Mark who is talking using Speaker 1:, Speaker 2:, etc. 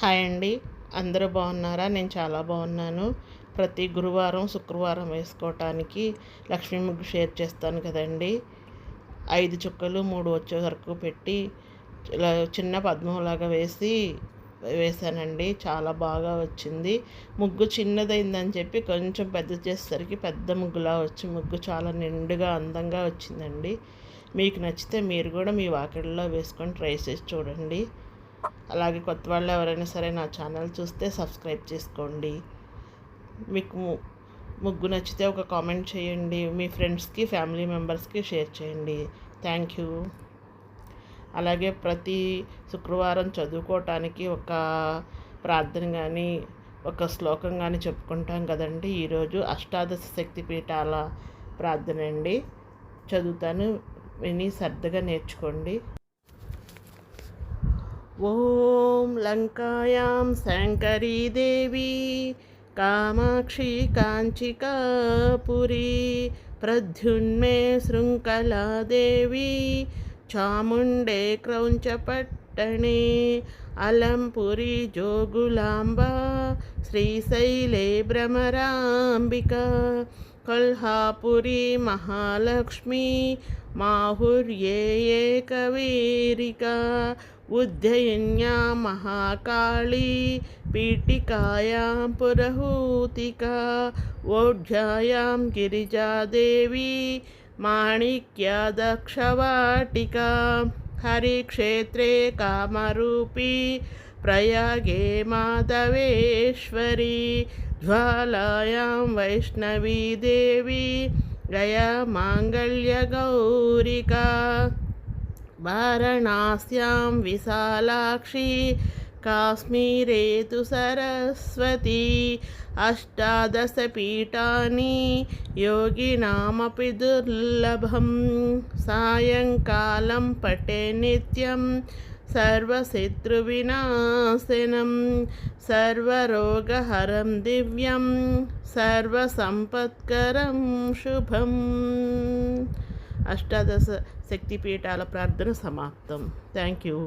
Speaker 1: Hi అండి. అందరూ బాగున్నారా? నేను చాలా బాగున్నాను. ప్రతి గురువారం శుక్రవారం వేసుకోవటానికి లక్ష్మీ ముగ్గు షేర్ చేస్తాను కదండి. ఐదు చుక్కలు మూడు వచ్చే వరకు పెట్టి చిన్న పద్మంలాగా వేసి వేసానండి. చాలా బాగా వచ్చింది. ముగ్గు చిన్నదైందని చెప్పి కొంచెం పెద్ద చేసేసరికి పెద్ద ముగ్గులా వచ్చి ముగ్గు చాలా నిండుగా అందంగా వచ్చిందండి. మీకు నచ్చితే మీరు కూడా మీ వాకిడిలో వేసుకొని ట్రై చేసి చూడండి. అలాగే కొత్త వాళ్ళు ఎవరైనా సరే నా ఛానల్ చూస్తే సబ్స్క్రైబ్ చేసుకోండి. మీకు ముగ్గు నచ్చితే ఒక కామెంట్ చేయండి. మీ ఫ్రెండ్స్కి ఫ్యామిలీ మెంబర్స్కి షేర్ చేయండి. Thank you. అలాగే ప్రతి శుక్రవారం చదువుకోవటానికి ఒక ప్రార్థన కానీ ఒక శ్లోకం కానీ చెప్పుకుంటాం కదండి. ఈరోజు అష్టాదశ శక్తి పీఠాల ప్రార్థన అండి. చదువుతాను విని సర్దగా నేర్చుకోండి. ॐ लङ्कायां शङ्करी देवी, कामाक्षी काञ्चिकापुरी प्रद्युन्मे शृङ्खला देवी, चामुण्डे क्रौञ्चपट्टणे, अलम्पुरी जोगुलाम्बा, श्रीशैले भ्रमराम्बिका कल्हापुरी महालक्ष्मी माहुर्ये कवीरिका उज्जयिन्या महाकाली पीटिकायां पुरहूतिका ओढ्यायां गिरिजादेवी माणिक्या दक्षवाटिका हरिक्षेत्रे कामरूपी प्रयागे माधवेश्वरी ज्वालायां वैष्णवी देवी गया माङ्गल्यगौरिका वारणास्यां विशालाक्षी काश्मीरे तु सरस्वती अष्टादशपीठानि योगिनामपि दुर्लभं सायङ्कालं पटे नित्यं सर्वशत्रुविनाशनं सर्वरोगहरं दिव्यं सर्वसम्पत्करं शुभम् అష్టాదశ శక్తిపీఠాల ప్రార్థన సమాప్తం థ్యాంక్ యూ